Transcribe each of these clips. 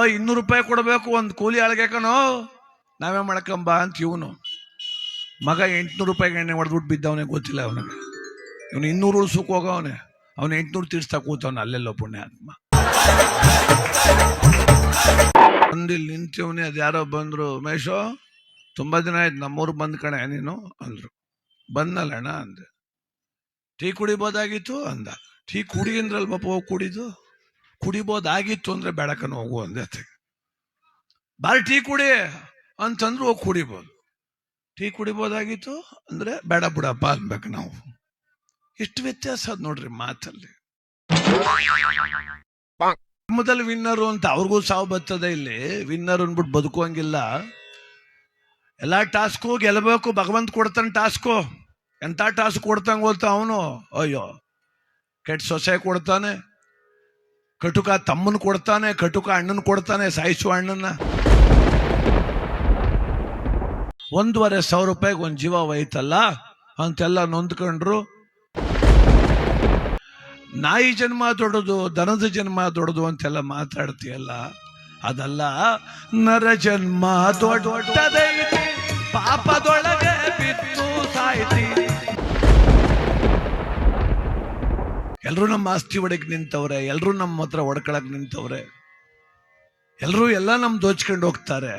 ಇನ್ನೂರು ರೂಪಾಯಿ ಕೊಡಬೇಕು, ಒಂದು ಕೂಲಿ ಆಳ್ಗೆ ಕಣೋ ನಾವೇ ಮಾಡ್ಕೊಂಬ ಅಂತ ಇವನು. ಮಗ ಎಂಟ್ನೂರು ರೂಪಾಯಿಗೆ ಎಣ್ಣೆ ಹೊಡೆದ್ಬಿಟ್ಟು ಬಿದ್ದವನೇ ಗೊತ್ತಿಲ್ಲ ಅವನಿಗೆ. ಇವನು ಇನ್ನೂರು ಉಳ್ಸಕ್ಕೆ ಹೋಗವನೇ. ಅವನು ಎಂಟ್ನೂರು ತೀರ್ಸ್ತಾ ಕೂತವನ ಅಲ್ಲೆಲ್ಲೋ ಪುಣ್ಯಾತ್ಮ. ಬಂದಿಲ್ಲಿ ನಿಂತಿವನೇ, ಅದು ಯಾರೋ ಬಂದ್ರು, ಮೇಶೋ, ತುಂಬಾ ದಿನ ಆಯ್ತು ನಮ್ಮೂರು ಬಂದ ಕಣೆ ನೀನು, ಅಂದ್ರು. ಬಂದಲ್ಲ ಅಣ್ಣ ಅಂದೆ. ಟೀ ಕುಡಿಬೋದಾಗಿತ್ತು? ಅಂದ. ಟೀ ಕುಡಿ ಅಂದ್ರಲ್ ಪಾಪ ಹೋಗಿ ಕುಡಿದು? ಕುಡಿಬೋದಾಗಿತ್ತು ಅಂದ್ರೆ ಬೆಳಕನ್ನು ಹೋಗು ಅಂದೆ ಬಾರಿ ಟೀ ಕುಡಿ ಅಂತಂದ್ರು ಹೋಗಿ ಕುಡಿಬೋದು. ಟೀ ಕುಡಿಬೋದಾಗಿತ್ತು ಅಂದ್ರೆ ಬೇಡ ಬಿಡಪ್ಪ ಅನ್ಬೇಕು ನಾವು. ಎಷ್ಟು ವ್ಯತ್ಯಾಸ ಅದ್ ನೋಡ್ರಿ ಮಾತಲ್ಲಿ. ಮೊದಲು ವಿನ್ನರು ಅಂತ ಅವ್ರಿಗೂ ಸಾವು ಬರ್ತದೆ ಇಲ್ಲಿ. ವಿನ್ನರ್ ಅಂದ್ಬಿಟ್ಟು ಬದುಕುವಂಗಿಲ್ಲ. ಎಲ್ಲಾ ಟಾಸ್ಕು ಗೆಲ್ಲಬೇಕು ಭಗವಂತ ಕೊಡ್ತಾನೆ ಟಾಸ್ಕು. ಎಂಥ ಟಾಸ್ಕ್ ಕೊಡ್ತಂಗೆ ಹೋಗ್ತಾ ಅವನು? ಅಯ್ಯೋ, ಕೆಟ್ಟ ಸೊಸೆ ಕೊಡ್ತಾನೆ. ಕಟುಕ ತಮ್ಮನ್ನು ಕೊಡ್ತಾನೆ, ಕಟುಕ ಅಣ್ಣನ್ ಕೊಡ್ತಾನೆ ಸಾಯಿಸುವ ಅಣ್ಣನ ಒಂದೂವರೆ ಸಾವಿರ ರೂಪಾಯಿಗೆ ಒಂದು ಜೀವ ವಹಿತಲ್ಲ ಅಂತೆಲ್ಲ ನೊಂದ್ಕೊಂಡ್ರು. ನಾಯಿ ಜನ್ಮ ದೊಡ್ಡದು, ದನದ ಜನ್ಮ ದೊಡ್ಡದು ಅಂತೆಲ್ಲ ಮಾತಾಡ್ತೀಯಲ್ಲ, ಅದಲ್ಲ, ನರ ಜನ್ಮ ದೊಡ್ಡದೈತಿ ಪಾಪದೊಳಗೆ ಬಿತ್ತು ಸಾಯ್ತಿ ಎಲ್ರು ನಮ್ಮ ಆಸ್ತಿ ಒಡಕ್ ನಿಂತವ್ರೆ ಎಲ್ಲರೂ ನಮ್ಮ ಹತ್ರ ಒಡ್ಕೊಳಕ್ ನಿಂತವ್ರೆ ಎಲ್ಲರೂ ಎಲ್ಲ ನಮ್ಮ ದೋಚ್ಕೊಂಡು ಹೋಗ್ತಾರೆ.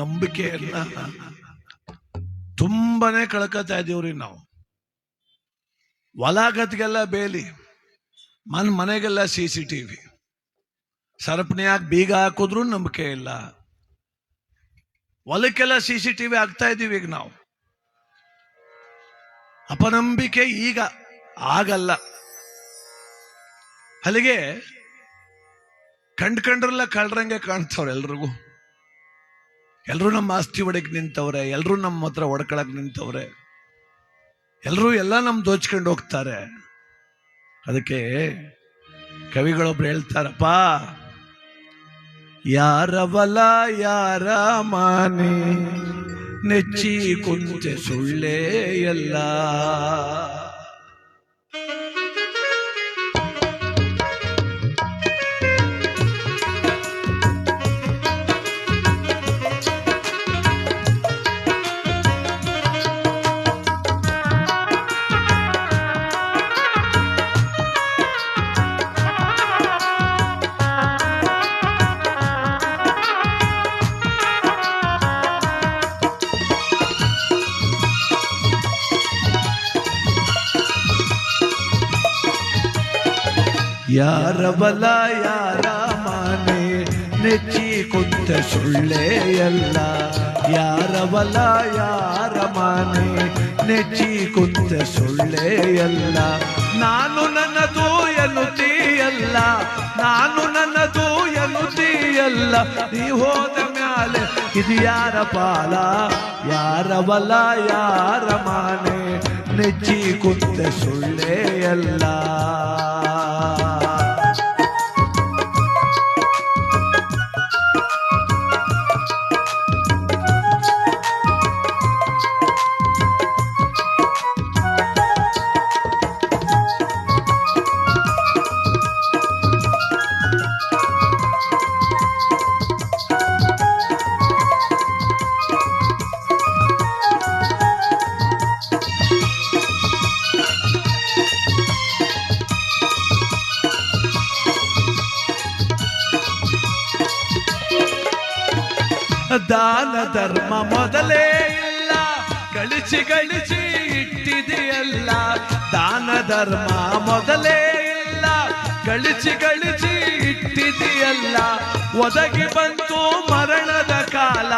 ನಂಬಿಕೆಯನ್ನ ತುಂಬಾನೇ ಕಳ್ಕೊತಾ ಇದೀವ್ರಿ ನಾವು. ಹೊಲ ಬೇಲಿ, ಮನ್ ಮನೆಗೆಲ್ಲ ಸಿ ಸಿ ಟಿವಿ ಸರಪಣಿಯಾಗಿ ಬೀಗ ಹಾಕಿದ್ರು ನಂಬಿಕೆ ಇಲ್ಲ. ಹೊಲಕ್ಕೆಲ್ಲ ಸಿ ಸಿ ಟಿವಿ ಆಗ್ತಾ ಇದ್ದೀವಿ ಈಗ ನಾವು. ಅಪನಂಬಿಕೆ ಈಗ ಆಗಲ್ಲ. ಅಲ್ಲಿಗೆ ಕಂಡ್ ಕಂಡ್ರಲ್ಲ ಕಳ್ರಂಗೆ ಕಾಣ್ತವ್ರೆ ಎಲ್ರಿಗೂ. ಎಲ್ಲರೂ ನಮ್ಮ ಆಸ್ತಿ ಒಡಕ್ ನಿಂತವ್ರೆ ಎಲ್ಲರೂ ನಮ್ಮ ಹತ್ರ ಒಡ್ಕೊಳಕ್ ನಿಂತವ್ರೆ ಎಲ್ಲರೂ ಎಲ್ಲ ನಮ್ಮ ದೋಚ್ಕೊಂಡು ಹೋಗ್ತಾರೆ. ಅದಕ್ಕೆ ಕವಿಗಳೊಬ್ರು ಹೇಳ್ತಾರಪ್ಪ ಯಾರವಲ ಯಾರ ಮಾನೆ? ನೆಚ್ಚಿ ಕುಂತೆ ಸುಳ್ಳೇ ಎಲ್ಲ. ಬಲ ಯಾರ ಮಾನೆ ನೆಚ್ಚಿ ಕುಂತ ಸುಳ್ಳೇ ಎಲ್ಲ ಯಾರ ಬಲ ಯಾರ ಮಾನೆ ನೆಚ್ಚಿ ಕುಂತ ಸುಳ್ಳೇ ಎಲ್ಲ ನಾನು ನನ್ನದು ಎನ್ನುತ್ತೀಯಲ್ಲ ನಾನು ನನ್ನದು ಎನ್ನುತ್ತೀಯಲ್ಲ ನೀ ಹೋದ ಮ್ಯಾಲೆ ಇದು ಯಾರ ಪಾಲ? ಯಾರ ಬಲ ಯಾರ ಮಾನೆ ನೆಚ್ಚಿ ಕುಂತ ಸುಳ್ಳೇ ಗಳಿಸಿ ಇಟ್ಟಿದೆಯಲ್ಲ ದಾನ ಧರ್ಮ ಮೊದಲೇ ಇಲ್ಲ ಗಳಿಸಿ ಗಳಿಸಿ ಇಟ್ಟಿದೆಯಲ್ಲ ಒದಗಿ ಬಂತು ಮರಣದ ಕಾಲ,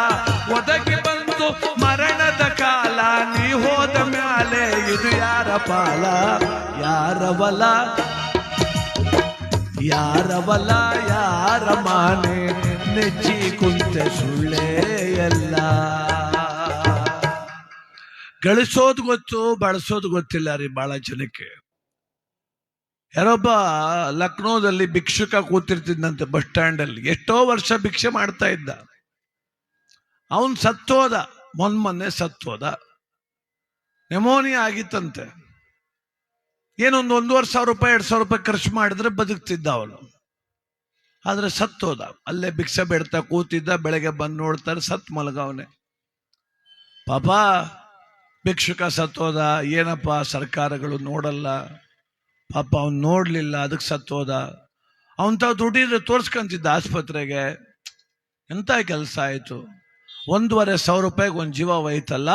ಒದಗಿ ಬಂತು ಮರಣದ ಕಾಲ, ನೀ ಹೋದ ಮ್ಯಾಲೆ ಇದು ಯಾರ ಪಾಲ? ಯಾರವಲ ಬಲ ಯಾರ ಬಲ ಯಾರ ಮಾನೆ? ನೆಚ್ಚಿ ಕುಂತ ಸುಳ್ಳೇ ಎಲ್ಲ. ಗಳಿಸೋದು ಗೊತ್ತು, ಬಳಸೋದು ಗೊತ್ತಿಲ್ಲ ರೀ ಬಹಳ ಜನಕ್ಕೆ. ಯಾರೊಬ್ಬ ಲಕ್ನೋದಲ್ಲಿ ಭಿಕ್ಷುಕ ಕೂತಿರ್ತಿದ್ದಂತೆ ಬಸ್ ಸ್ಟ್ಯಾಂಡ್ ಅಲ್ಲಿ ಎಷ್ಟೋ ವರ್ಷ ಭಿಕ್ಷೆ ಮಾಡ್ತಾ ಇದ್ದ. ಅವನ್ ಸತ್ತೋದ ಮೊನ್ನೆ ಸತ್ತೋದ ನೆಮೋನಿಯಾ ಆಗಿತ್ತಂತೆ. ಏನೊಂದು ಒಂದೂವರೆ ಸಾವಿರ ರೂಪಾಯಿ, ಎರಡು ಸಾವಿರ ರೂಪಾಯಿ ಖರ್ಚು ಮಾಡಿದ್ರೆ ಬದುಕ್ತಿದ್ದ ಅವನು. ಆದ್ರೆ ಸತ್ತೋದ ಅಲ್ಲೇ ಭಿಕ್ಷೆ ಬೇಡ್ತಾ ಕೂತಿದ್ದ, ಬೆಳಗ್ಗೆ ಬಂದು ನೋಡ್ತಾರೆ ಸತ್ ಮಲಗವನೆ ಪಾಪ ಭಿಕ್ಷುಕ ಸತ್ತೋದ, ಏನಪ್ಪ ಸರ್ಕಾರಗಳು ನೋಡಲ್ಲ? ಪಾಪ ಅವ್ನು ನೋಡಲಿಲ್ಲ, ಅದಕ್ಕೆ ಸತ್ತೋದ. ತಾವ್ ದುಡ್ಡಿದ್ರೆ ತೋರ್ಸ್ಕಂತಿದ್ದ ಆಸ್ಪತ್ರೆಗೆ. ಎಂತ ಕೆಲಸ ಆಯಿತು? ಒಂದೂವರೆ ಸಾವಿರ ರೂಪಾಯಿಗೆ ಒಂದು ಜೀವ ಹೋಯ್ತಲ್ಲ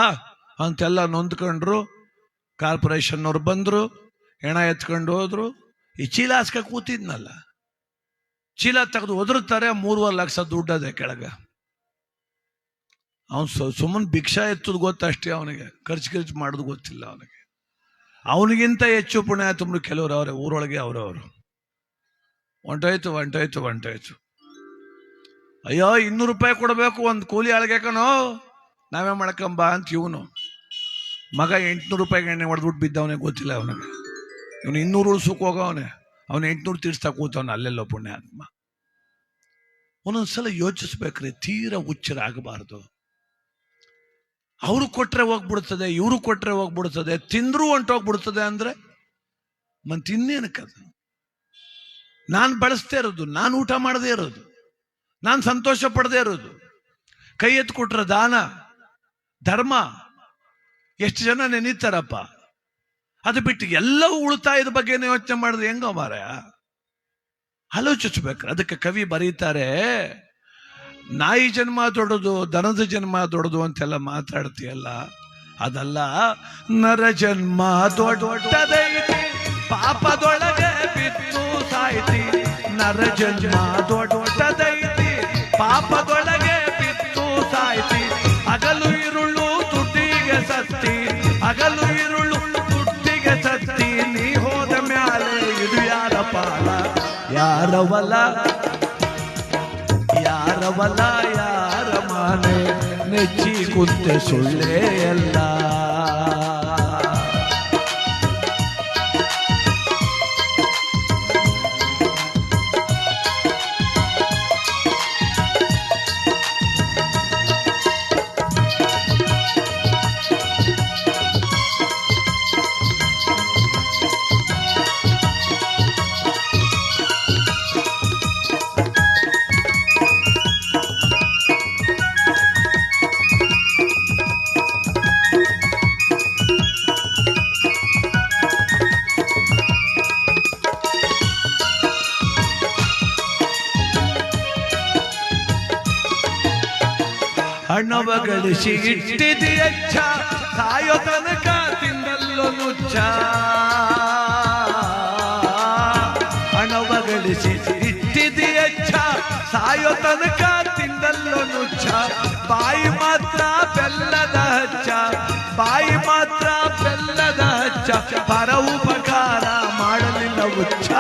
ಅಂತೆಲ್ಲ ನೊಂದ್ಕೊಂಡ್ರು. ಕಾರ್ಪೊರೇಷನ್ನವ್ರು ಬಂದ್ರು, ಹೆಣ ಎತ್ಕೊಂಡು ಹೋದ್ರು. ಈ ಚೀಲ ಹಾಸ್ಕ ಕೂತಿದ್ನಲ್ಲ. ಚೀಲ ತೆಗೆದು ಒದರುತ್ತಾರೆ, ಮೂರುವರೆ ಲಕ್ಷ ದುಡ್ಡದೆ ಕೆಳಗೆ. ಅವನು ಸುಮ್ಮನೆ ಭಿಕ್ಷಾ ಎತ್ತದ ಗೊತ್ತಷ್ಟೇ ಅವನಿಗೆ. ಖರ್ಚು ಖರ್ಚು ಮಾಡೋದು ಗೊತ್ತಿಲ್ಲ ಅವನಿಗೆ. ಅವನಿಗಿಂತ ಹೆಚ್ಚು ಪುಣ್ಯ ತುಂಬ ಕೆಲವರು ಅವರೇ, ಊರೊಳಗೆ ಅವರವರು. ಒಂಟೋಯ್ತು ಒಂಟೋಯ್ತು ಒಂಟೋಯ್ತು. ಅಯ್ಯೋ, ಇನ್ನೂರು ರೂಪಾಯಿ ಕೊಡಬೇಕು, ಒಂದು ಕೂಲಿ ಆಳ್ಗೆ ಕಣೋ ನಾವೇ ಮಾಡ್ಕೊಂಬ ಅಂತ ಇವನು. ಮಗ ಎಂಟ್ನೂರು ರೂಪಾಯಿಗೆ ಎಣ್ಣೆ ಹೊಡೆದ್ಬಿಟ್ಟು ಬಿದ್ದವನೇ ಗೊತ್ತಿಲ್ಲ ಅವನಿಗೆ. ಇವನು ಇನ್ನೂರು ಉಳ್ಸಕ್ಕೆ ಹೋಗವನೆ. ಅವನು ಎಂಟ್ನೂರು ತೀರ್ಸ್ತಾ ಕೂತವನು, ಅಲ್ಲೆಲ್ಲೋ ಪುಣ್ಯಾತ್ಮ. ಒಂದೊಂದ್ಸಲ ಯೋಚಿಸ್ಬೇಕ್ರಿ, ತೀರಾ ಹುಚ್ಚರ ಆಗಬಾರ್ದು ಅವರು ಕೊಟ್ರೆ ಹೋಗ್ಬಿಡ್ತದೆ, ಇವರು ಕೊಟ್ರೆ ಹೋಗ್ಬಿಡ್ತದೆ, ತಿಂದ್ರು ಹೊಂಟೋಗ್ಬಿಡ್ತದೆ ಅಂದ್ರೆ ಮನ್ ಇನ್ನೇನಕ್ಕದು ನಾನು ಬಳಸ್ತೇ ಇರೋದು, ನಾನು ಊಟ ಮಾಡದೇ ಇರೋದು, ನಾನು ಸಂತೋಷ ಪಡದೇ ಇರೋದು. ಕೈ ಎತ್ತು ಕೊಟ್ರೆ ದಾನ, ಧರ್ಮ, ಎಷ್ಟು ಜನ ನೆನೀತಾರಪ್ಪ? ಅದು ಬಿಟ್ಟು ಎಲ್ಲವೂ ಉಳಿತಾಯದ ಬಗ್ಗೆನೇ ಯೋಚನೆ ಮಾಡಿದ್ರೆ ಹೆಂಗ ಮಾರ ಆಲೋಚಿಸ್ಬೇಕು ಅದಕ್ಕೆ ಕವಿ ಬರೀತಾರೆ ನಾಯಿ ಜನ್ಮ ದೊಡ್ಡದು, ದನದ ಜನ್ಮ ದೊಡ್ಡದು ಅಂತೆಲ್ಲ ಮಾತಾಡ್ತೀಯಲ್ಲ? ಅದಲ್ಲ, ನರ ಜನ್ಮ ದೊಡ್ಡದೈತಿ ಪಾಪದೊಳಗೆ ಬಿದ್ದು ಸಾಯ್ತಿ. ನರ ಜನ್ಮ ದೊಡ್ಡದೈತಿ ಪಾಪದೊಳಗೆ ಬಿದ್ದು ಸಾಯ್ತಿ. ಹಗಲು ಇರುಳು ತುಟಿಗೆ ಸತ್ತಿ. ಹಗಲು ಇರುಳು ತುಟ್ಟಿಗೆ ಸತ್ತಿ. ನೀ ಹೋದ ಮ್ಯಾಲೆ ಇದು ಯಾರ ಪಾಲ? ಯಾರವಲ್ಲ? ಯಾರವಲ್ಲ ಯಾರ ಮಾನೆ ನೆಚ್ಚಿ ಕುಂತೆ ಸುಳ್ಳೇ ಇಟ್ಟಿದಿ ಅಚ್ಚ ಇಟ್ಟಿದೆಯಚ್ಚ ಸಾಯೋ ತನಕ ತಿಂದಲ್ಲೋ ನುಚ್ಚ ಹಣವ ಗಳಿಸಿ ಇಟ್ಟಿದೆಯಚ್ಚ ಸಾಯೋ ತನಕ ತಿಂದಲ್ಲೋ ನುಚ್ಚ ಬಾಯಿ ಮಾತ್ರ ಬೆಲ್ಲದ ಹಚ್ಚ ಬಾಯಿ ಮಾತ್ರ ಬೆಲ್ಲದ ಹಚ್ಚ ಪರ ಉಪಕಾರ ಮಾಡಲಿಲ್ಲ ಉಚ್ಚ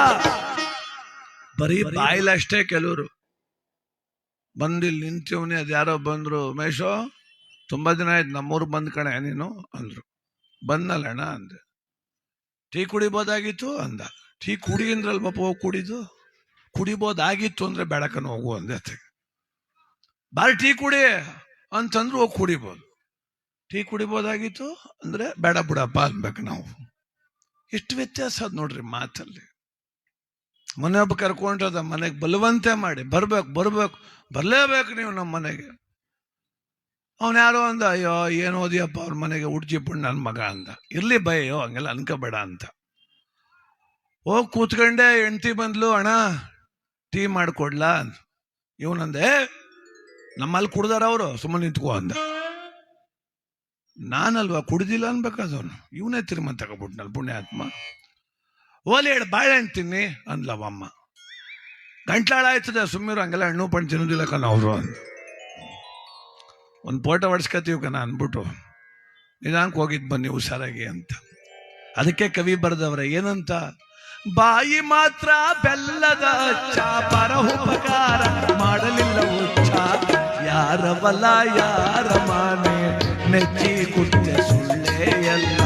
ಬರೀ ಬಾಯಿಲಷ್ಟೇ ಕೆಲವರು. ಬಂದಿಲ್ಲಿ ನಿಂತವನೇ, ಅದ್ಯಾರೋ ಅದು ಯಾರೋ ಬಂದ್ರು. ಉಮೇಶು ತುಂಬಾ ದಿನ ಆಯ್ತು, ನಮ್ಮೂರು ಬಂದ ಕಣೆ, ನೀನು? ಅಂದ್ರು. ಬಂದಲ್ಲ ಅಣ್ಣ ಅಂದೆ. ಟೀ ಕುಡಿಬೋದಾಗಿತ್ತು ಅಂದ. ಟೀ ಕುಡಿ ಅಂದ್ರಲ್ ಪಾಪ ಹೋಗಿ ಕುಡಿದು? ಕುಡಿಬೋದಾಗಿತ್ತು ಅಂದ್ರೆ ಬೇಡಕನ ಹೋಗು ಅಂದೆ ಅತ್ತಿಗೆ. ಬಾರಿ ಟೀ ಕುಡಿ ಅಂತಂದ್ರು ಹೋಗಿ ಕುಡಿಬೋದು. ಟೀ ಕುಡಿಬೋದಾಗಿತ್ತು ಅಂದ್ರೆ ಬೇಡ ಬಿಡಪ್ಪ ಅನ್ಬೇಕು ನಾವು. ಎಷ್ಟು ವ್ಯತ್ಯಾಸ ಅದು ನೋಡ್ರಿ ಮಾತಲ್ಲಿ. ಮನೆ ಒಬ್ಬ ಕರ್ಕೊಂಡ್ರದ ಮನೆಗೆ ಬಲವಂತೆ ಮಾಡಿ, ಬರ್ಬೇಕು ಬರ್ಬೇಕು, ಬರ್ಲೇಬೇಕು ನೀವು ನಮ್ಮ ಮನೆಗೆ ಅವನು ಯಾರೋ ಅಂದ, ಅಯ್ಯೋ, ಏನು ಓದಿಯಪ್ಪ ಅವ್ರ ಮನೆಗೆ ಉಡ್ಜಿಪುಣ್ ನನ್ನ ಮಗ ಅಂದ. ಇರ್ಲಿ ಭಯೋ ಹಂಗೆಲ್ಲ ಅನ್ಕೋಬೇಡ ಅಂತ. ಹೋಗಿ ಕೂತ್ಕೊಂಡೆ, ಹೆಂಡ್ತಿ ಬಂದ್ಲು, ಅಣ್ಣ, ಟೀ ಮಾಡ್ಕೊಡ್ಲಾ? ಇವನಂದೆ ನಮ್ಮಲ್ಲಿ ಕುಡ್ದಾರ ಅವರು ಸುಮ್ಮನೆ ನಿಂತ್ಕೋ ಅಂದ. ನಾನಲ್ವಾ ಕುಡ್ದಿಲ್ಲ ಅನ್ಬೇಕಾದವನು. ಇವನೇ ತಿರುಮನ್ ತಗೊಬಿಟ್ನಲ್ ಪುಣ್ಯಾತ್ಮ. ಓಲಿ ಹೇಳಿ ಬಾಳೆಹಣ್ಣು ತಿನ್ನಿ ಅಂದ್ಲವಮ್ಮ ಗಂಟ್ಲಾಳ ಆಯ್ತದೆ ಸುಮ್ಮೀರು ಹಂಗೆಲ್ಲ ಹಣ್ಣು, ಪಣ್ಣು ತಿನ್ನೋದಿಲ್ಲ ಕಣ ಅವರು, ಅಂದ. ಒಂದು ಫೋಟೋ ಹೊಡ್ಸ್ಕೊತೀವಿ ಕಣ ಅಂದ್ಬಿಟ್ಟು. ನಿಧಾನಕ್ಕೆ ಹೋಗಿದ್ದು ಬನ್ನಿ ಹುಷಾರಾಗಿ ಅಂತ. ಅದಕ್ಕೆ ಕವಿ ಬರೆದವ್ರೆ, ಏನಂತ? ಬಾಯಿ ಮಾತ್ರ ಬೆಲ್ಲದ ಚಾ ಉಪಕಾರ ಮಾಡಲಿಲ್ಲ ಉಚ್ಚ ಬಲ ಯಾರ ಮಾನೆ, ನೆಚ್ಚಿ ಕುಟ್ಟೆ ಸುಳ್ಳೇ ಎಲ್ಲ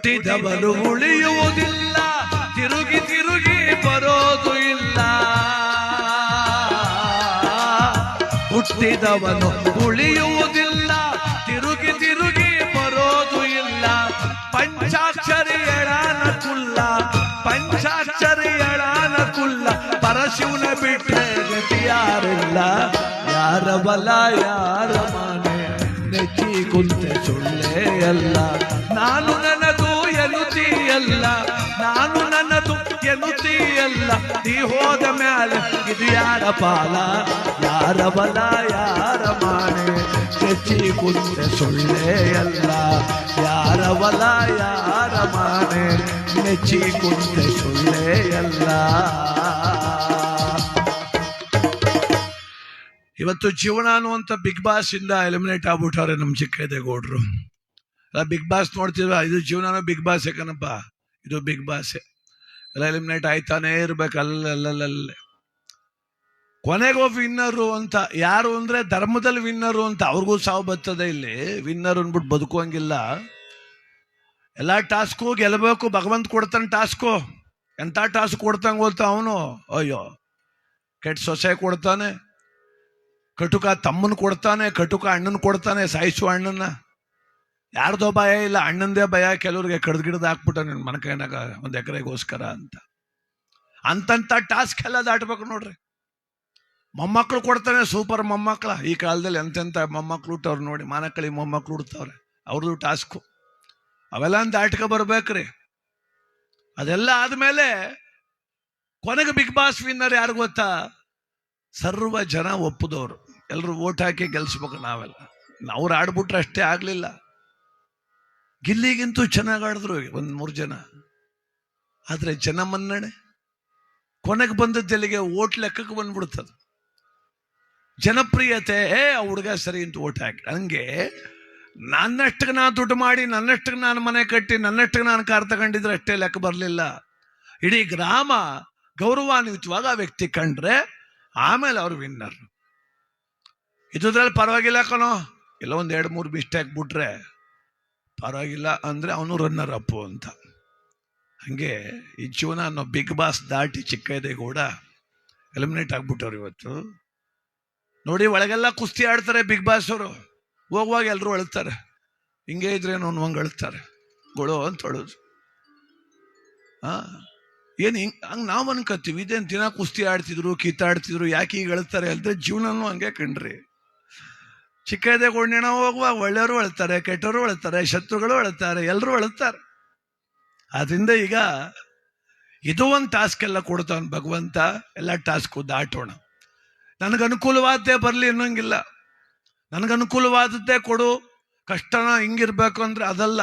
ಹುಟ್ಟಿದವನು ಉಳಿಯುವುದಿಲ್ಲ. ತಿರುಗಿ ತಿರುಗಿ ಬರೋದು ಇಲ್ಲ. ಹುಟ್ಟಿದವನು ಉಳಿಯುವುದಿಲ್ಲ. ತಿರುಗಿ ತಿರುಗಿ ಬರೋದು ಇಲ್ಲ. ಪಂಚಾಕ್ಷರಿಯಳನ ಕುಲ್ಲ. ಪಂಚಾಕ್ಷರಿಯಳನ ಕುಲ್ಲ. ಪರಶಿವನ ಬಿಟ್ಟರೆ ಯಾರಿಲ್ಲ ಯಾರ ಬಲ, ಯಾರ ಮನೆ, ನೆಚ್ಚಿ ಕುಂತೆ ಸುಳ್ಳೇ ಅಲ್ಲ ನಾನು ಎನ್ನುತ್ತೀಯಲ್ಲ ನಾನು ನನ್ನದು ಎನ್ನುತ್ತೀಯಲ್ಲ, ನೀ ಹೋದ ಮ್ಯಾಲ ಇದು ಯಾರ ಪಾಲ? ಯಾರ ಬಲ? ಯಾರ ಮಾಣೆ? ನೆಚ್ಚಿ ಕುಂತೆ ಸೊಳ್ಳೆ ಅಲ್ಲ ಯಾರ ಬಲ? ಯಾರ ಮಾಣೆ? ನೆಚ್ಚಿ ಕುಂತೆ ಸೊಳ್ಳೆ ಅಲ್ಲ ಇವತ್ತು ಜೀವನ ಅನ್ನುವಂಥ ಬಿಗ್ ಬಾಸ್ ಇಂದ ಎಲಿಮಿನೇಟ್ ಆಗ್ಬಿಟ್ಟವ್ರೆ ನಮ್ಮ ಚಿಕ್ಕದೇಗೌಡರು ಅಲ್ಲ ಬಿಗ್ ಬಾಸ್ ನೋಡ್ತಿದ್ವ ಇದು ಜೀವನನೂ ಬಿಗ್ ಬಾಸ್ ಕಣಪ್ಪ. ಇದು ಬಿಗ್ ಬಾಸೆ ಎಲ್ಲ ಎಲಿಮಿನೇಟ್ ಆಯ್ತಾನೇ ಇರ್ಬೇಕು ಅಲ್ಲಲ್ಲಲ್ಲೇ ಕೊನೆಗೂ ವಿನ್ನರು ಅಂತ. ಯಾರು ಅಂದರೆ ಧರ್ಮದಲ್ಲಿ ವಿನ್ನರು ಅಂತ. ಅವ್ರಿಗೂ ಸಾವು ಬರ್ತದೆ ಇಲ್ಲಿ. ವಿನ್ನರ್ ಅಂದ್ಬಿಟ್ಟು ಬದುಕುವಂಗಿಲ್ಲ. ಎಲ್ಲ ಟಾಸ್ಕು ಗೆಲ್ಲಬೇಕು ಭಗವಂತ ಕೊಡ್ತಾನೆ ಟಾಸ್ಕು ಎಂಥ ಟಾಸ್ಕ್ ಕೊಡ್ತಂಗೆ ಹೋಗ್ತಾ ಅವನು? ಅಯ್ಯೋ. ಕೆಟ್ಟ ಸೊಸೆ ಕೊಡ್ತಾನೆ. ಕಟುಕ ತಮ್ಮನ್ ಕೊಡ್ತಾನೆ. ಕಟುಕ ಅಣ್ಣನ ಕೊಡ್ತಾನೆ. ಸಾಯಿಸುವ ಅಣ್ಣನ ಯಾರ್ದೋ ಭಯ ಇಲ್ಲ, ಅಣ್ಣಂದೇ ಭಯ, ಕೆಲವ್ರಿಗೆ ಕಡ್ದು ಗಿಡದ್ ಹಾಕ್ಬಿಟ್ಟ ನಿನ್ ಮನಕೈನಾಗ ಒಂದು ಎಕರೆಗೋಸ್ಕರ ಅಂತ. ಅಂತಂತ ಟಾಸ್ಕ್ ಎಲ್ಲ ದಾಟ್ಬೇಕು ನೋಡ್ರಿ. ಮೊಮ್ಮಕ್ಳು ಕೊಡ್ತಾನೆ ಸೂಪರ್ ಮೊಮ್ಮಕ್ಳ. ಈ ಕಾಲದಲ್ಲಿ ಎಂತೆಂತ ಮೊಮ್ಮಕ್ಳು ಹುಟ್ಟವ್ರು ನೋಡಿ, ಮಾನಕಳಿ ಮೊಮ್ಮಕ್ಳು ಹುಡ್ತವ್ರೆ. ಅವ್ರದ್ದು ಟಾಸ್ಕು ಅವೆಲ್ಲ ದಾಟ್ಕೊ ಬರ್ಬೇಕ್ರಿ. ಅದೆಲ್ಲ ಆದಮೇಲೆ ಕೊನೆಗೆ ಬಿಗ್ ಬಾಸ್ ವಿನ್ನರ್ ಯಾರು ಗೊತ್ತಾ? ಸರ್ವ ಜನ ಒಪ್ಪದವ್ರು. ಎಲ್ಲರೂ ಓಟ್ ಹಾಕಿ ಗೆಲ್ಸ್ಬೇಕು ನಾವೆಲ್ಲ. ಅವ್ರು ಆಡ್ಬಿಟ್ರೆ ಅಷ್ಟೇ ಆಗ್ಲಿಲ್ಲ. ಗಿಲ್ಲಿಗಿಂತೂ ಚೆನ್ನಾಗಿ ಆಡಿದ್ರು ಒಂದು ಮೂರು ಜನ. ಆದರೆ ಜನ ಮನ್ನಣೆ? ಕೊನೆಗೆ ಬಂದದ್ದೆಲ್ಲಿಗೆ ಓಟ್ ಲೆಕ್ಕಕ್ಕೆ ಬಂದ್ಬಿಡ್ತದ. ಜನಪ್ರಿಯತೆ, ಏ, ಆ ಹುಡುಗ ಸರಿ ಅಂತ ಓಟ್ ಹಾಕಿ. ಹಂಗೆ ನನ್ನಷ್ಟಕ್ಕೆ ನಾನು ದುಡ್ಡು ಮಾಡಿ, ನನ್ನಷ್ಟಕ್ಕೆ ನಾನು ಮನೆ ಕಟ್ಟಿ, ನನ್ನಷ್ಟಕ್ಕೆ ನಾನು ಕಾರ್ ತಗೊಂಡಿದ್ರೆ ಅಷ್ಟೇ ಲೆಕ್ಕ ಬರಲಿಲ್ಲ. ಇಡೀ ಗ್ರಾಮ ಗೌರವಾನ್ವಿತವಾಗ ಆ ವ್ಯಕ್ತಿ ಕಂಡ್ರೆ ಆಮೇಲೆ ಅವ್ರು ವಿನ್ನರ್. ಇದ್ರಲ್ಲಿ ಪರವಾಗಿಲ್ಲ ಕಣೋ. ಇಲ್ಲ ಒಂದು ಎರಡು ಮೂರು ಮಿಸ್ಟೇಕ್ ಬಿಟ್ರೆ ಪರವಾಗಿಲ್ಲ ಅಂದ್ರೆ ಅವನು ರನ್ನರ್ ಅಪ್ಪು ಅಂತ. ಹಂಗೆ ಈ ಜೀವನ ಅನ್ನೋ ಬಿಗ್ ಬಾಸ್ ದಾಟಿ ಚಿಕ್ಕ ಕೂಡ ಎಲಿಮಿನೇಟ್ ಆಗ್ಬಿಟ್ಟವ್ರು ಇವತ್ತು. ನೋಡಿ ಒಳಗೆಲ್ಲ ಕುಸ್ತಿ ಆಡ್ತಾರೆ ಬಿಗ್ ಬಾಸ್ ಅವರು. ಹೋಗುವಾಗ ಎಲ್ಲರೂ ಅಳ್ತಾರೆ. ಹಿಂಗೆ ಇದ್ರೆ ಹಂಗೆ ಅಳ್ತಾರೆ. ಗೊಳೋ ಅಂತ ಅಳೋದು ಆ? ಏನು ಹಿಂಗ್ ಹಂಗೆ ನಾವು ಅನ್ಕೋತೀವಿ ಇದೇನು ದಿನ ಕುಸ್ತಿ ಆಡ್ತಿದ್ರು, ಕಿತ್ತಾಡ್ತಿದ್ರು, ಯಾಕೆ ಈಗ ಅಳ್ತಾರೆ? ಅಲ್ದ್ರೆ ಜೀವನನೂ ಹಂಗೆ ಕಣ್ರಿ. ಚಿಕ್ಕದೇ ಗೊಂಡಿಣ ಹೋಗುವಾಗ ಒಳ್ಳೆಯವರು ಅಳ್ತಾರೆ ಕೆಟ್ಟವರು ಅಳ್ತಾರೆ ಶತ್ರುಗಳು ಅಳ್ತಾರೆ ಎಲ್ಲರೂ ಅಳ್ತಾರೆ ಆದ್ರಿಂದ ಈಗ ಇದು ಒಂದು ಟಾಸ್ಕ್ ಎಲ್ಲ ಕೊಡ್ತಾನೆ ಭಗವಂತ, ಎಲ್ಲ ಟಾಸ್ಕು ದಾಟೋಣ. ನನಗೆ ಅನುಕೂಲವಾದ್ದೇ ಬರಲಿ ಅನ್ನೋಂಗಿಲ್ಲ. ನನಗೆ ಅನುಕೂಲವಾದದ್ದೇ ಕೊಡು. ಕಷ್ಟನ ಹಿಂಗಿರ್ಬೇಕು ಅಂದರೆ ಅದಲ್ಲ.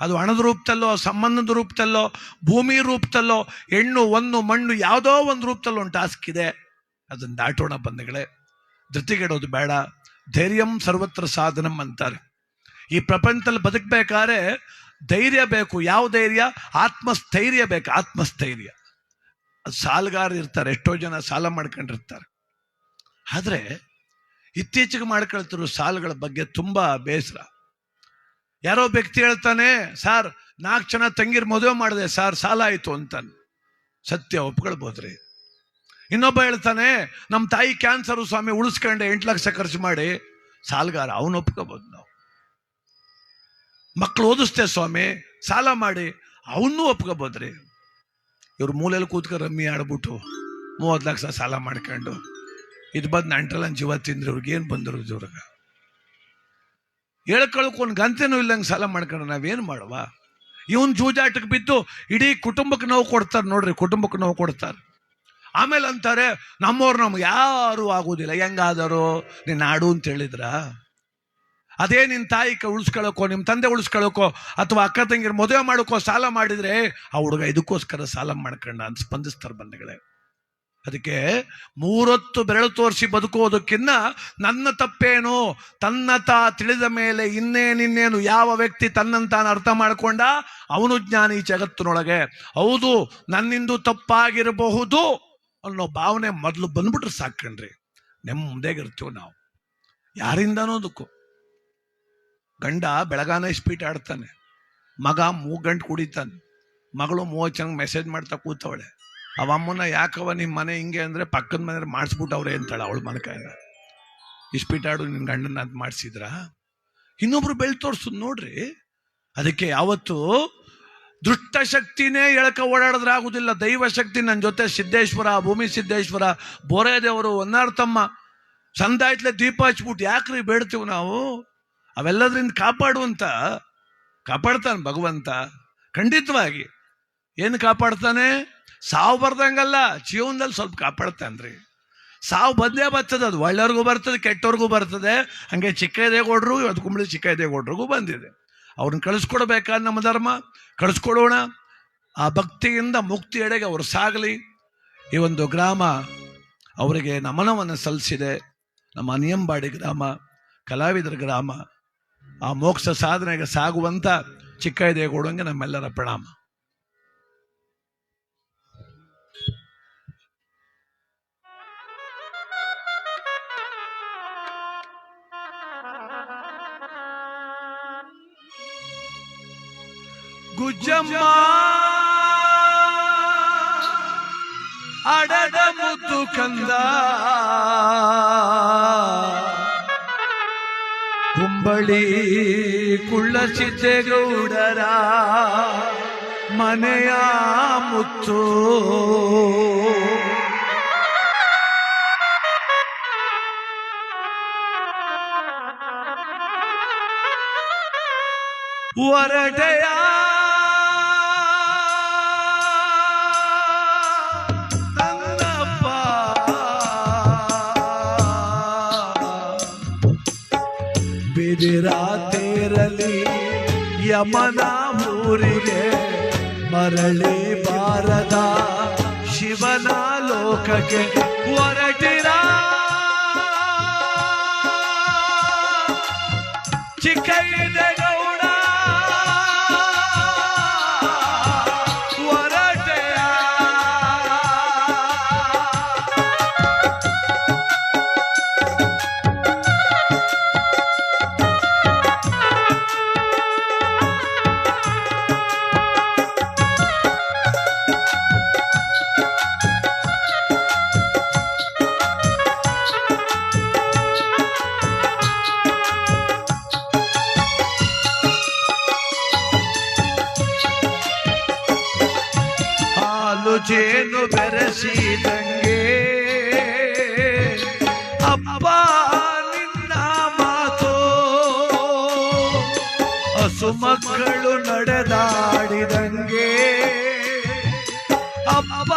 ಅದು ಹಣದ ರೂಪದಲ್ಲೋ, ಸಂಬಂಧದ ರೂಪದಲ್ಲೋ, ಭೂಮಿ ರೂಪದಲ್ಲೋ, ಹೆಣ್ಣು, ಒಂದು, ಮಣ್ಣು, ಯಾವುದೋ ಒಂದು ರೂಪದಲ್ಲೋ ಒಂದು ಟಾಸ್ಕ್ ಇದೆ. ಅದನ್ನು ದಾಟೋಣ ಬಂಧುಗಳೇ. ಧೃತಿಗೆಡೋದು ಬೇಡ. ಧೈರ್ಯಂ ಸರ್ವತ್ರ ಸಾಧನಂ ಅಂತಾರೆ. ಈ ಪ್ರಪಂಚದಲ್ಲಿ ಬದುಕಬೇಕಾದ್ರೆ ಧೈರ್ಯ ಬೇಕು. ಯಾವ ಧೈರ್ಯ? ಆತ್ಮಸ್ಥೈರ್ಯ ಬೇಕು. ಆತ್ಮಸ್ಥೈರ್ಯ. ಸಾಲಗಾರ ಇರ್ತಾರೆ. ಎಷ್ಟೋ ಜನ ಸಾಲ ಮಾಡ್ಕೊಂಡಿರ್ತಾರೆ. ಆದರೆ ಇತ್ತೀಚೆಗೆ ಮಾಡ್ಕೊಳ್ತಿರೋ ಸಾಲಗಳ ಬಗ್ಗೆ ತುಂಬಾ ಬೇಸರ. ಯಾರೋ ವ್ಯಕ್ತಿ ಹೇಳ್ತಾನೆ, ಸಾರ್, ನಾಲ್ಕು ಜನ ತಂಗಿರ್ ಮದುವೆ ಮಾಡಿದೆ, ಸಾರ್, ಸಾಲ ಆಯ್ತು ಅಂತಾನೆ. ಸತ್ಯ ಒಪ್ಕೊಳ್ಬೋದ್ರಿ? ಇನ್ನೊಬ್ಬ ಹೇಳ್ತಾನೆ ನಮ್ಮ ತಾಯಿ ಕ್ಯಾನ್ಸರು ಸ್ವಾಮಿ ಉಳಿಸ್ಕೊಂಡೆ, ಎಂಟು ಲಕ್ಷ ಖರ್ಚು ಮಾಡಿ. ಸಾಲಗಾರ, ಅವನು ಒಪ್ಕೋಬೋದು ನಾವು. ಮಕ್ಕಳು ಓದಿಸ್ತೇ ಸ್ವಾಮಿ, ಸಾಲ ಮಾಡಿ ಅವನ್ನೂ ಒಪ್ಕೋಬೋದ್ರಿ. ಇವ್ರ ಮೂಲೆಯಲ್ಲಿ ಕೂತ್ಕೊ ರಮ್ಮಿ ಆಡ್ಬಿಟ್ಟು ಮೂವತ್ತು ಲಕ್ಷ ಸಾಲ ಮಾಡ್ಕೊಂಡು, ಇದು ಬಂದು ನಂಟ್ರಲ್ಲ ಜೀವ ತಿಂದ್ರೆ ಇವ್ರಿಗೆ ಏನು ಬಂದರು ಇವ್ರಿಗೆ? ಹೇಳ್ಕೊಳಕ್ಕೆ ಗಂತೆನೂ ಇಲ್ಲಂಗೆ ಸಾಲ ಮಾಡ್ಕೊಂಡು ನಾವೇನು ಮಾಡುವ? ಇವನ್ ಜೂಜಾಟಕ್ಕೆ ಬಿದ್ದು ಇಡೀ ಕುಟುಂಬಕ್ಕೆ ನೋವು ಕೊಡ್ತಾರೆ ನೋಡ್ರಿ ಕುಟುಂಬಕ್ಕೆ ನೋವು ಕೊಡ್ತಾರೆ. ಆಮೇಲೆ ಅಂತಾರೆ, ನಮ್ಮವ್ರು ನಮ್ಗೆ ಯಾರು ಆಗೋದಿಲ್ಲ. ಹೆಂಗಾದರು? ನಿನ್ನ ಆಡು ಅಂತ ಹೇಳಿದ್ರ? ಅದೇ ನಿನ್ ತಾಯಿ ಕ ಉಳಿಸ್ಕೊಳಕೋ ನಿಮ್ ತಂದೆ ಉಳಿಸ್ಕೊಳಕೋ ಅಥವಾ ಅಕ್ಕ ತಂಗಿರ್ ಮದುವೆ ಮಾಡೋಕೋ ಸಾಲ ಮಾಡಿದ್ರೆ, ಆ ಹುಡುಗ ಇದಕ್ಕೋಸ್ಕರ ಸಾಲ ಮಾಡ್ಕೊಂಡ ಅಂತ ಸ್ಪಂದಿಸ್ತಾರೆ ಬಂಧುಗಳೇ. ಅದಕ್ಕೆ ಮೂರೊತ್ತು ಬೆರಳು ತೋರಿಸಿ ಬದುಕೋದಕ್ಕಿನ್ನ ನನ್ನ ತಪ್ಪೇನು? ತನ್ನ ತಾ ತಿಳಿದ ಮೇಲೆ ಇನ್ನೇನಿನ್ನೇನು ಯಾವ ವ್ಯಕ್ತಿ ತನ್ನಂತಾನು ಅರ್ಥ ಮಾಡ್ಕೊಂಡ? ಅವನು ಜ್ಞಾನಿ ಜಗತ್ತಿನೊಳಗೆ. ಹೌದು, ನನ್ನಿಂದು ತಪ್ಪಾಗಿರಬಹುದು ಅನ್ನೋ ಭಾವನೆ ಮೊದಲು ಬಂದ್ಬಿಟ್ರೆ ಸಾಕಣ್ರಿ. ನೆಮ್ಮದಿಯಾಗಿರ್ತೀವಿ ನಾವು. ಯಾರಿಂದನೋ ಅದಕ್ಕೂ. ಗಂಡ ಬೆಳಗಾನ ಸ್ಪೀಟ್ ಆಡ್ತಾನೆ. ಮಗ ಮೂರು ಗಂಟೆ ಕುಡಿತಾನೆ. ಮಗಳು ಮೂವತ್ತು ಚೆನ್ನಾಗಿ ಮೆಸೇಜ್ ಮಾಡ್ತಾ ಕೂತವಳೆ. ಅವ ಅಮ್ಮನ ಯಾಕವ ನಿಮ್ಮ ಮನೆ ಹಿಂಗೆ ಅಂದರೆ ಪಕ್ಕದ ಮನೆ ಮಾಡಿಸ್ಬಿಟ್ಟವ್ರೆ ಅಂತಾಳೆ ಅವಳ ಮನೆ ಇಸ್ಪೀಟಾಡು ಇಸ್ಪಿಟಾಡು ನಿನ್ನ ಗಂಡನ ಅಂತ ಮಾಡಿಸಿದ್ರ? ಇನ್ನೊಬ್ರು ಬೆಳ್ ತೋರ್ಸುದ್ ನೋಡ್ರಿ. ಅದಕ್ಕೆ ಯಾವತ್ತು ದುಷ್ಟ ಶಕ್ತಿನೇ ಎಳಕ ದೈವ ಶಕ್ತಿ ನನ್ನ ಜೊತೆ ಸಿದ್ದೇಶ್ವರ, ಭೂಮಿ ಸಿದ್ದೇಶ್ವರ, ಬೋರೆ ದೇವರು ತಮ್ಮ ಸಂದಾಯ್ತಲೆ ದೀಪ ಹಚ್ಬಿಟ್ಟು ಯಾಕ್ರಿ ಬೇಡ್ತೀವಿ ನಾವು? ಅವೆಲ್ಲದ್ರಿಂದ ಕಾಪಾಡುವಂತ, ಕಾಪಾಡ್ತಾನೆ ಭಗವಂತ. ಖಂಡಿತವಾಗಿ. ಏನು ಕಾಪಾಡ್ತಾನೆ? ಸಾವು ಬರ್ದಂಗಲ್ಲ, ಜೀವನದಲ್ಲಿ ಸ್ವಲ್ಪ ಕಾಪಾಡ್ತಾನ್ರಿ. ಸಾವು ಬಂದೇ ಬರ್ತದೆ, ಅದು ಒಳ್ಳೆಯವ್ರಿಗೂ ಬರ್ತದೆ, ಕೆಟ್ಟವ್ರಿಗೂ ಬರ್ತದೆ. ಹಂಗೆ ಚಿಕ್ಕದೇಗೌಡ್ರು ಇವತ್ತು ಕುಂಬಳಿ ಚಿಕ್ಕದೇಗೌಡ್ರಿಗೂ ಬಂದಿದೆ. ಅವ್ರನ್ನ ಕಳಿಸ್ಕೊಡ್ಬೇಕಾ ನಮ್ಮ ಧರ್ಮ. ಕಳಿಸ್ಕೊಡೋಣ. ಆ ಭಕ್ತಿಯಿಂದ ಮುಕ್ತಿ ಎಡೆಗೆ ಅವರು ಸಾಗಲಿ. ಈ ಒಂದು ಗ್ರಾಮ ಅವರಿಗೆ ನಮನವನ್ನು ಸಲ್ಲಿಸಿದೆ. ನಮ್ಮ ಅನಿಯಂಬಾಡಿ ಗ್ರಾಮ, ಕಲಾವಿದರ ಗ್ರಾಮ. ಆ ಮೋಕ್ಷ ಸಾಧನೆಗೆ ಸಾಗುವಂಥ ಸಾಗುವಂತ ಕೊಡೋಂಗೆ ನಮ್ಮೆಲ್ಲರ ಪ್ರಣಾಮ. ಗುಜ್ಜಮ್ಮ. ಅಡದ ಮುದ್ದು ಕಂದ. ಕುಂಬಳಿ ಕುಳ್ಳಸಿದ್ದೇಗೌಡರ ಮನೆಯ ಮುತ್ತು. ವರಡೆಯ ಬಿದಿರಾತೇರಲಿ ಯಮನ ಮೂರಿಗೆ ಮರಳಿ ಬಾರದ ಶಿವನ ಲೋಕಕ್ಕೆ ಹೊರಟಿರ ಅಪ್ಪ